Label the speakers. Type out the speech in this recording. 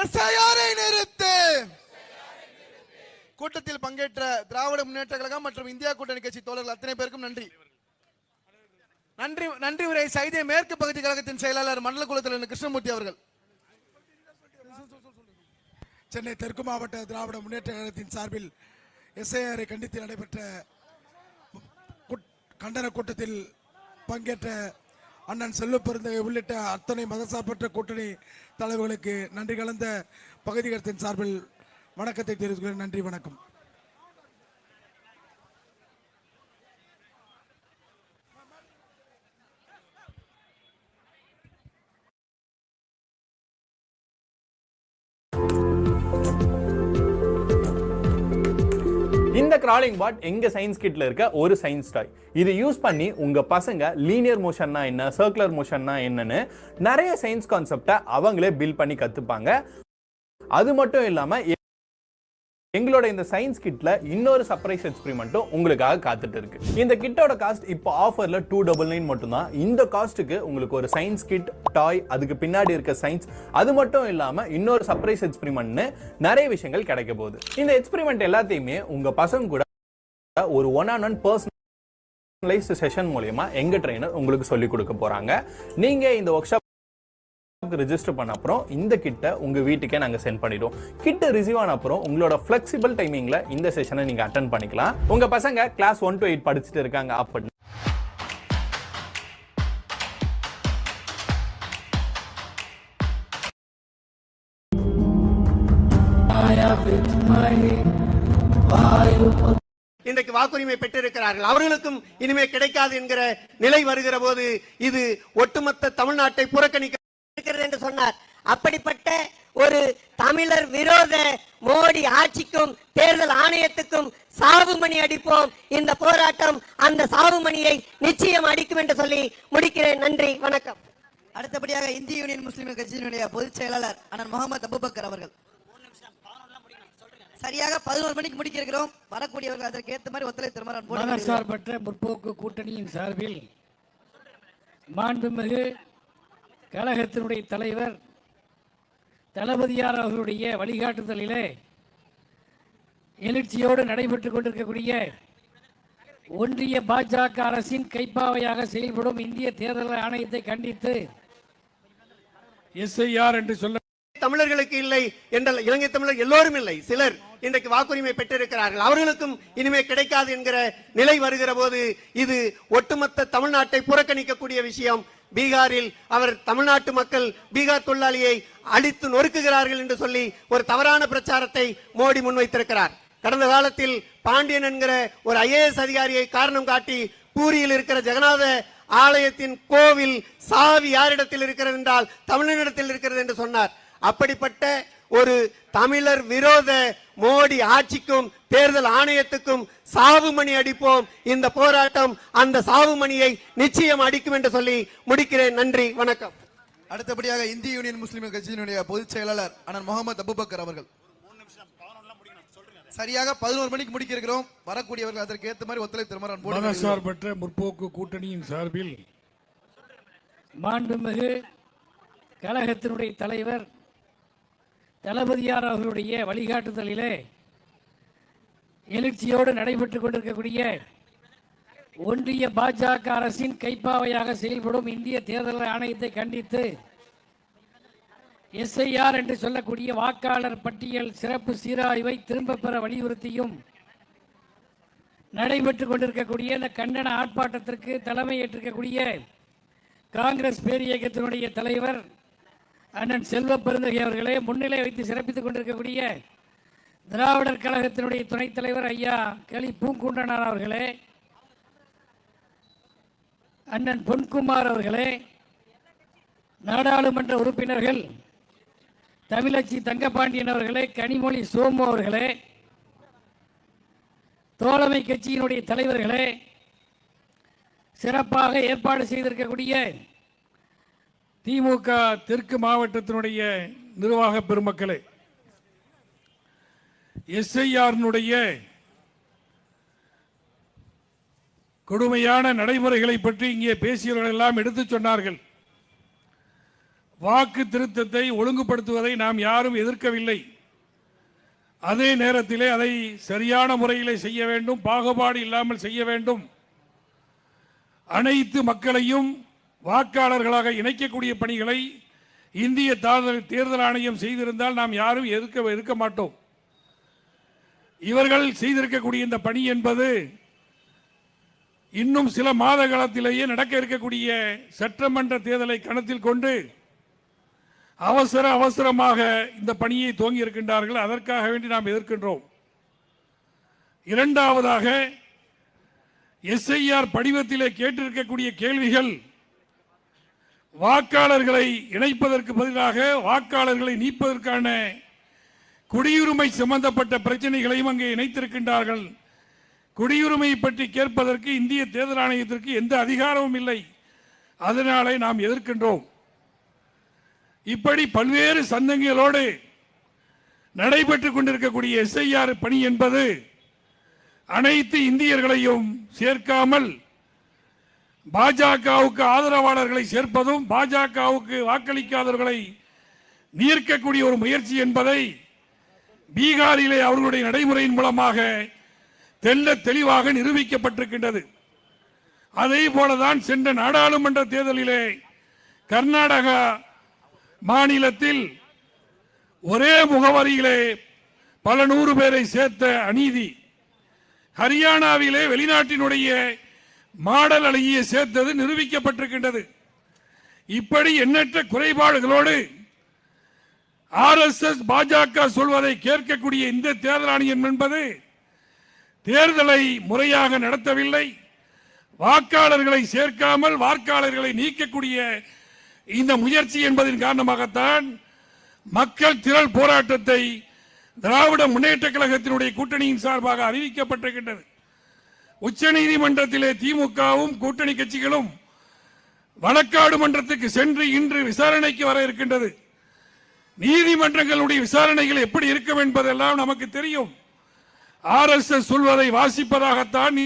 Speaker 1: எஸ்ஐஆரை நிறுத்து. கூட்டத்தில் பங்கேற்ற திராவிட முன்னேற்ற கழகம் மற்றும் இந்தியா கூட்டணி கட்சி தோழர்கள் அத்தனை பேருக்கும் நன்றி. நன்றி நன்றி உரை சைதே மேற்கு பகுதி கழகத்தின் செயலாளர் மண்டல குலத்தில் கிருஷ்ணமூர்த்தி அவர்கள்.
Speaker 2: சென்னை தெற்கு மாவட்ட திராவிட முன்னேற்ற கழகத்தின் சார்பில் எஸ்ஐஆரை கண்டித்து நடைபெற்ற கண்டன கூட்டத்தில் பங்கேற்ற அண்ணன் செல்வப்பெருந்தகை உள்ளிட்ட அத்தனை மதசார்பற்ற கூட்டணி தலைவர்களுக்கு நன்றி கலந்த பகுதிகளத்தின் சார்பில் வணக்கத்தை தெரிவித்துக்கிறேன் நன்றி வணக்கம்.
Speaker 3: இந்த கிராலிங் பாட் எங்க சயின்ஸ் கிட்ல இருக்க ஒரு சயின்ஸ் டாய் இது யூஸ் பண்ணி உங்க பசங்க லீனியர் மோஷன்னா என்ன சர்க்குலர் மோஷன்னா என்னன்னு நிறைய சயின்ஸ் கான்செப்டை அவங்களே பில்ட் பண்ணி கத்துப்பாங்க. அது மட்டும் இல்லாம எங்களோட இந்த சயின்ஸ் கிட்ல இன்னொரு சர்ப்ரைஸ் எக்ஸ்பெரிமெண்ட்டும் உங்களுக்காக காத்துட்டு இருக்கு. இந்த கிட்டோட காஸ்ட் இப்போ ஆஃபர்ல டூ டபுள் நைன் மட்டும்தான். இந்த காஸ்ட்டுக்கு உங்களுக்கு ஒரு சயின்ஸ் கிட் டாய் அதுக்கு பின்னாடி இருக்க சயின்ஸ் அது மட்டும் இல்லாம இன்னொரு சர்ப்ரைஸ் எக்ஸ்பெரிமெண்ட்னு நிறைய விஷயங்கள் கிடைக்க போகுது. இந்த எக்ஸ்பெரிமெண்ட் எல்லாத்தையுமே உங்க பசங்க கூட ஒரு one on one personalised session மூலயமா எங்க ட்ரெயினர் உங்களுக்கு சொல்லிக் கொடுக்க போறாங்க. நீங்க இந்த ஒர்க் ஷாப் ரிஜிஸ்டர் பண்ண அப்புறம் இந்த கிட்ட உங்க வீட்டுக்கே நாங்க சென்ட் பண்ணிடுவோம். கிட்ட ரிசீவ் ஆன அப்புறம் உங்களோட ஃபிளெக்சிபிள் டைமிங்ல இந்த செஷனை நீங்க அட்டன் பண்ணிக்கலாம். உங்க பசங்க கிளாஸ் ஒன் டு எயிட் படிச்சுட்டு இருக்காங்க அப்படின்னு
Speaker 4: இன்றைக்கு வாக்குரிமை பெற்றிருக்கிறார்கள். அவர்களுக்கும் இனிமே கிடைக்காது என்கிற நிலை வருகிற போது இது ஒட்டுமொத்த தமிழ்நாட்டை புறக்கணிக்க
Speaker 5: இருக்கிறது என்று சொன்னார். அப்படிப்பட்ட ஒரு தமிழர் விரோத மோடி ஆட்சிக்கும் தேர்தல் ஆணையத்துக்கும் சாவுமணி அடிப்போம். இந்த போராட்டம் அந்த சாவுமணியை நிச்சயம் அடிக்கும் என்று சொல்லி முடிக்கிறேன். நன்றி வணக்கம்.
Speaker 6: அடுத்தபடியாக இந்திய யூனியன் முஸ்லிம் கட்சியினுடைய பொதுச் செயலாளர் அண்ணன் முகமது அபுபக்கர் அவர்கள். சரியாக பதினோரு மணிக்கு முடிக்க இருக்கிறோம் வரக்கூடியவர்கள் அதற்கு ஏற்ற மாதிரி கேட்டுக்கொள்கிறேன்.
Speaker 7: மதசார்பற்ற முற்போக்கு கூட்டணியின் சார்பில் மாண்புமிகு கழகத்தினுடைய தலைவர் தளபதியார் அவர்களுடைய வழிகாட்டுதலிலே எழுச்சியோடு நடைபெற்றுக் கொண்டிருக்கக்கூடிய ஒன்றிய பாஜக அரசின் கைப்பாவையாக செயல்படும் இந்திய தேர்தல் ஆணையத்தை கண்டித்து எஸ்ஐஆர் என்று சொல்ல
Speaker 4: தமிழர்களுக்கு இல்லை என்ற இலங்கை தமிழர் எல்லோரும் இல்லை. சிலர் இன்றைக்கு வாக்குரிமை பெற்றிருக்கிறார்கள். அவர்களுக்கும் இனிமே கிடைக்காது என்கிற நிலை வருகிற போது இது ஒட்டுமொத்த தமிழ்நாட்டை புறக்கணிக்கக்கூடிய விஷயம். பீகாரில் அவர் தமிழ்நாட்டு மக்கள் பீகார் தொழிலாளியை அழித்து நொறுக்குகிறார்கள் என்று சொல்லி ஒரு தவறான பிரச்சாரத்தை மோடி முன்வைத்திருக்கிறார். கடந்த காலத்தில் பாண்டியன் என்கிற ஒரு ஐஏஎஸ் அதிகாரியை காரணம் காட்டி பூரியில் இருக்கிற ஜெகநாத ஆலயத்தின் கோவில் சாவி யாரிடத்தில் இருக்கிறது என்றால் தமிழனிடத்தில் இருக்கிறது என்று சொன்னார். அப்படிப்பட்ட ஒரு தமிழர் விரோத மோடி ஆட்சிக்கும் தேர்தல் ஆணையத்துக்கும் சாவுமணி அடிப்போம். இந்த போராட்டம் அந்த சாவுமணியை நிச்சயம் அடிக்கும் என்று சொல்லி முடிக்கிறேன். நன்றி வணக்கம்.
Speaker 1: அடுத்தபடியாக இந்திய யூனியன் முஸ்லிம் கட்சியினுடைய பொதுச் செயலாளர் அண்ணன் முகமது அபுபக்கர் அவர்கள். சரியாக பதினோரு மணிக்கு முடிக்க இருக்கிறோம் வரக்கூடியவர்கள் அதற்கு ஏற்ற மாதிரி ஒத்துழைப்பு அன்போடு கேட்டுக்கொள்கிறேன்.
Speaker 7: மதசார்பற்ற முற்போக்கு கூட்டணியின் சார்பில் மாண்புமிகு கழகத்தினுடைய தலைவர் தளபதியார் அவர்களுடைய வழிகாட்டுதலிலே எழுச்சியோடு நடைபெற்று கொண்டிருக்கக்கூடிய ஒன்றிய பாஜக அரசின் கைப்பாவையாக செயல்படும் இந்திய தேர்தல் ஆணையத்தை கண்டித்து எஸ்ஐஆர் என்று சொல்லக்கூடிய வாக்காளர் பட்டியல் சிறப்பு சீராய்வை திரும்ப பெற வலியுறுத்தியும் நடைபெற்று கொண்டிருக்கக்கூடிய இந்த கண்டன ஆர்ப்பாட்டத்திற்கு தலைமை ஏற்றிருக்கக்கூடிய காங்கிரஸ் பேரியக்கத்தினுடைய தலைவர் அண்ணன் செல்வ பெருந்தகை அவர்களே முன்னிலை வைத்து சிறப்பித்துக் கொண்டிருக்கக்கூடிய திராவிடர் கழகத்தினுடைய துணைத் தலைவர் ஐயா களி பூங்குண்டனார் அவர்களே அண்ணன் பொன்குமார் அவர்களே நாடாளுமன்ற உறுப்பினர்கள் தமிழச்சி தங்கபாண்டியன் அவர்களே கனிமொழி சோமு அவர்களே தோழமை கட்சியினுடைய தலைவர்களே சிறப்பாக ஏற்பாடு செய்திருக்கக்கூடிய திமுக தெற்கு மாவட்டத்தினுடைய நிர்வாக பெருமக்களே எஸ்ஐஆர்னுடைய கொடுமையான நடைமுறைகளை பற்றி இங்கே பேசியவர்கள் எல்லாம் எடுத்துச் சொன்னார்கள்.
Speaker 8: வாக்கு திருத்தத்தை ஒழுங்குபடுத்துவதை நாம் யாரும் எதிர்க்கவில்லை. அதே நேரத்திலே அதை சரியான முறையிலே செய்ய வேண்டும் பாகுபாடு இல்லாமல் செய்ய வேண்டும். அனைத்து மக்களையும் வாக்காளர்களாக இணைக்கக்கூடிய பணிகளை இந்திய தேர்தல் தேர்தல் ஆணையம் செய்திருந்தால் நாம் யாரும் எதிர்க்க இருக்க மாட்டோம். இவர்கள் செய்திருக்கக்கூடிய இந்த பணி என்பது இன்னும் சில மாத காலத்திலேயே நடக்க இருக்கக்கூடிய சட்டமன்ற தேர்தலை கணத்தில் கொண்டு அவசர அவசரமாக இந்த பணியை துவங்கி இருக்கின்றார்கள். அதற்காக வேண்டி நாம் எதிர்க்கின்றோம். இரண்டாவதாக எஸ்ஐஆர் படிவத்திலே கேட்டிருக்கக்கூடிய கேள்விகள் வாக்காளர்களை இணைப்பதற்கு பதிலாக வாக்காளர்களை நீப்பதற்கான குடியுரிமை சம்பந்தப்பட்ட பிரச்சனைகளையும் அங்கே இணைத்திருக்கின்றார்கள். குடியுரிமை பற்றி கேட்பதற்கு இந்திய தேர்தல் ஆணையத்திற்கு எந்த அதிகாரமும் இல்லை. அதனாலே நாம் எதிர்க்கின்றோம். இப்படி பல்வேறு சந்தங்களோடு நடைபெற்று கொண்டிருக்கக்கூடிய எஸ்ஐஆர் பணி என்பது அனைத்து இந்தியர்களையும் சேர்க்காமல் பாஜகவுக்கு ஆதரவாளர்களை சேர்ப்பதும் பாஜகவுக்கு வாக்களிக்காதவர்களை நீர்க்கக்கூடிய ஒரு முயற்சி என்பதை பீகாரிலே அவர்களுடைய நடைமுறையின் மூலமாக தெல்ல தெளிவாக நிரூபிக்கப்பட்டிருக்கின்றது. அதே போலதான் சென்ற நாடாளுமன்ற தேர்தலிலே கர்நாடகா மாநிலத்தில் ஒரே முகவரியிலே பல நூறு பேரை சேர்த்த அநீதி ஹரியானாவிலே வெளிநாட்டினுடைய மாடல் அழகியை சேர்த்தது நிரூபிக்கப்பட்டிருக்கின்றது. இப்படி எண்ணற்ற குறைபாடுகளோடு ஆர்எஸ்எஸ் பாஜக சொல்வதை கேட்கக்கூடிய இந்த தேர்தல் ஆணையம் என்பது தேர்தலை முறையாக நடத்தவில்லை. வாக்காளர்களை சேர்க்காமல் வாக்காளர்களை நீக்கக்கூடிய இந்த முயற்சி என்பதன் காரணமாகத்தான் மக்கள் திரள் போராட்டத்தை திராவிட முன்னேற்ற கழகத்தினுடைய கூட்டணியின் சார்பாக அறிவிக்கப்பட்டிருக்கின்றது. உச்ச நீதிமன்றத்திலே திமுகவும் கூட்டணி கட்சிகளும் வழக்காடு மன்றத்துக்கு சென்று இன்று விசாரணைக்கு வர இருக்கின்றது. நீதிமன்றங்களுடைய விசாரணைகள் எப்படி இருக்கும் என்பதெல்லாம் நமக்கு தெரியும். ஆர்எஸ்எஸ் சொல்வதை வாசிப்பதாகத்தான்